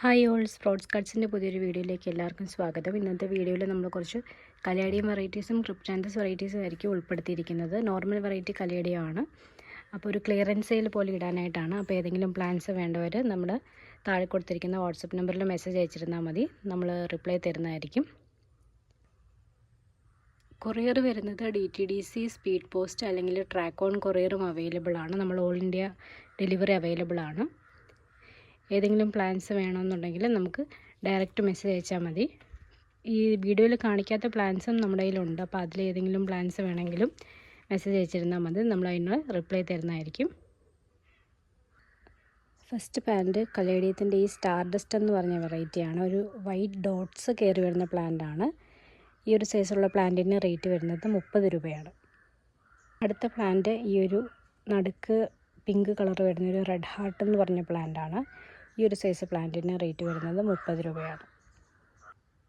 Hi ഓൾസ് fruits കട്ട്സിന്റെ പുതിയൊരു വീഡിയോയിലേക്ക് എല്ലാവർക്കും സ്വാഗതം. ഇന്നത്തെ വീഡിയോയിൽ നമ്മൾ കുറച്ച് കലയടിയും വെറൈറ്റീസും ക്രിപ്റ്റാൻഡസ് വെറൈറ്റീസും ആയിരിക്കും ഉൾപ്പെടുത്തിയിരിക്കുന്നത്. നോർമൽ വെറൈറ്റി കലയടിയാണ് അപ്പോൾ ഒരു ക്ലിയറൻസ് സെയിൽ പോലെ ഇടാനായിട്ടാണ്. അപ്പോൾ ഏതെങ്കിലും പ്ലാൻസ് വേണ്ടവർ നമ്മൾ താഴെ കൊടുത്തിരിക്കുന്ന വാട്സപ്പ് നമ്പറിൽ മെസ്സേജ് അയച്ചിരുന്നാൽ മതി. നമ്മൾ റിപ്ലൈ തരുന്നതായിരിക്കും. കൊറിയർ വരുന്നത് D T D C speed post അല്ലെങ്കിൽ ട്രാക്ക് ഓൺ കൊറിയറും അവൈലബിൾ ആണ്. നമ്മൾ ഓൾ ഇന്ത്യ ഡെലിവറി അവൈലബിൾ ആണ്. ഏതെങ്കിലും പ്ലാൻസ് വേണമെന്നുണ്ടെങ്കിൽ നമുക്ക് ഡയറക്റ്റ് മെസ്സേജ് അയച്ചാൽ മതി. ഈ വീഡിയോയിൽ കാണിക്കാത്ത പ്ലാൻസും നമ്മുടെ കയ്യിലുണ്ട്. അപ്പോൾ അതിൽ ഏതെങ്കിലും പ്ലാൻസ് വേണമെങ്കിലും മെസ്സേജ് അയച്ചിരുന്നാൽ മതി. നമ്മൾ അതിന് റിപ്ലൈ തരുന്നതായിരിക്കും. ഫസ്റ്റ് പ്ലാന്റ് കലേഡിയത്തിന്റെ ഈ സ്റ്റാർ ഡസ്റ്റ് എന്ന് പറഞ്ഞ വെറൈറ്റിയാണ് ഒരു വൈറ്റ് ഡോട്ട്സ് കയറി വരുന്ന പ്ലാന്റാണ് ഈ ഒരു സൈസുള്ള പ്ലാന്റിന് റേറ്റ് വരുന്നത് മുപ്പത് രൂപയാണ്. അടുത്ത പ്ലാന്റ് ഈ ഒരു നടുക്ക് പിങ്ക് കളർ വരുന്ന ഒരു റെഡ് ഹാർട്ട് എന്ന് പറഞ്ഞ പ്ലാന്റാണ് ഈ ഒരു സൈസ് പ്ലാന്റിന് റേറ്റ് വരുന്നത് മുപ്പത് രൂപയാണ്.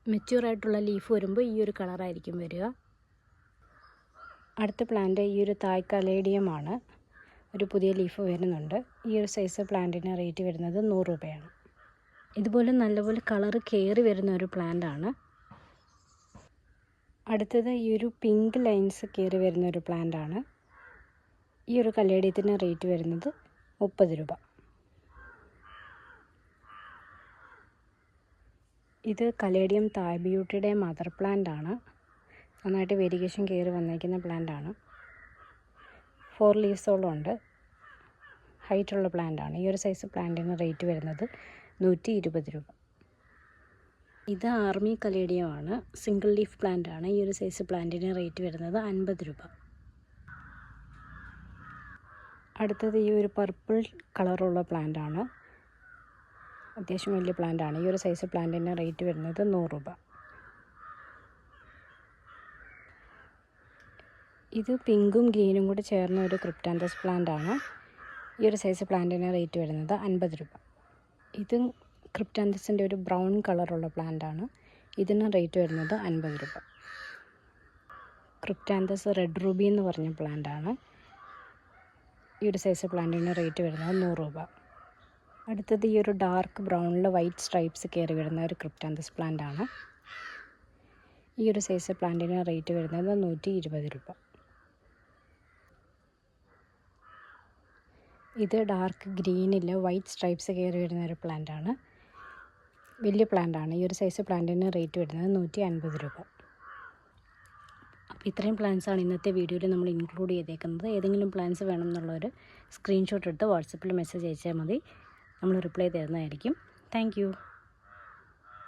മെച്യൂർ ആയിട്ടുള്ള ലീഫ് വരുമ്പോൾ ഈ ഒരു കളറായിരിക്കും വരിക. അടുത്ത പ്ലാന്റ് ഈ ഒരു തായ് കലേഡിയമാണ്. ഒരു പുതിയ ലീഫ് വരുന്നുണ്ട്. ഈ ഒരു സൈസ് പ്ലാന്റിന് റേറ്റ് വരുന്നത് നൂറ് രൂപയാണ്. ഇതുപോലെ നല്ലപോലെ കളറ് കയറി വരുന്ന ഒരു പ്ലാന്റാണ് അടുത്തത് ഈ ഒരു പിങ്ക് ലൈൻസ് കയറി വരുന്ന ഒരു പ്ലാന്റാണ് ഈ ഒരു കല്ലേടിയത്തിന് റേറ്റ് വരുന്നത് മുപ്പത് രൂപ. ഇത് കലേഡിയം തായ് ബ്യൂട്ടിയുടെ മദർ പ്ലാന്റ് ആണ് നന്നായിട്ട് വെരിഗേഷൻ കയറി വന്നിരിക്കുന്ന പ്ലാന്റ് ആണ് ഫോർ ലീവ്സോളം ഉണ്ട്. ഹൈറ്റുള്ള പ്ലാന്റ് ആണ് ഈ ഒരു സൈസ് പ്ലാന്റിന് റേറ്റ് വരുന്നത് നൂറ്റി ഇരുപത് രൂപ. ഇത് ആർമി കലേഡിയം ആണ് സിംഗിൾ ലീഫ് പ്ലാന്റ് ആണ് ഈ ഒരു സൈസ് പ്ലാന്റിന് റേറ്റ് വരുന്നത് അൻപത് രൂപ. അടുത്തത് ഈ ഒരു പർപ്പിൾ കളറുള്ള പ്ലാന്റ് ആണ് അത്യാവശ്യം വലിയ പ്ലാന്റ് ആണ് ഈ ഒരു സൈസ് പ്ലാന്റിന് റേറ്റ് വരുന്നത് നൂറ് രൂപ. ഇത് പിങ്കും ഗ്രീനും കൂടി ചേർന്ന ഒരു ക്രിപ്റ്റാൻഡസ് പ്ലാന്റ് ആണ് ഈ ഒരു സൈസ് പ്ലാന്റിന് റേറ്റ് വരുന്നത് അൻപത് രൂപ. ഇത് ക്രിപ്റ്റാൻഡസിന്റെ ഒരു ബ്രൗൺ കളറുള്ള പ്ലാന്റ് ആണ് ഇതിന് റേറ്റ് വരുന്നത് അൻപത് രൂപ. ക്രിപ്റ്റാൻഡസ് റെഡ് റൂബി എന്ന് പറഞ്ഞ പ്ലാന്റ് ആണ് ഈ ഒരു സൈസ് പ്ലാന്റിന് റേറ്റ് വരുന്നത് നൂറ് രൂപ. അടുത്തത് ഈ ഒരു ഡാർക്ക് ബ്രൗണിൽ വൈറ്റ് സ്ട്രൈപ്സ് കയറി വരുന്ന ഒരു ക്രിപ്റ്റാന്തസ് പ്ലാന്റ് ആണ്. ഈ ഒരു സൈസ് പ്ലാന്റിന് റേറ്റ് വരുന്നത് നൂറ്റി ഇരുപത് രൂപ. ഇത് ഡാർക്ക് ഗ്രീനിൽ വൈറ്റ് സ്ട്രൈപ്സ് കയറി വരുന്ന ഒരു പ്ലാന്റ് ആണ്. വലിയ പ്ലാന്റ് ആണ്. ഈ ഒരു സൈസ് പ്ലാന്റിന് റേറ്റ് വരുന്നത് നൂറ്റി അൻപത് രൂപ. അപ്പോൾ ഇത്രയും പ്ലാൻസാണ് ഇന്നത്തെ വീഡിയോയിൽ നമ്മൾ ഇൻക്ലൂഡ് ചെയ്തേക്കുന്നത്. ഏതെങ്കിലും പ്ലാൻസ് വേണമെന്നുള്ളവർ സ്ക്രീൻഷോട്ട് എടുത്ത് വാട്സപ്പിൽ മെസ്സേജ് അയച്ചാൽ മതി. നമ്മൾ റിപ്ലൈ തരുന്നതായിരിക്കും. താങ്ക്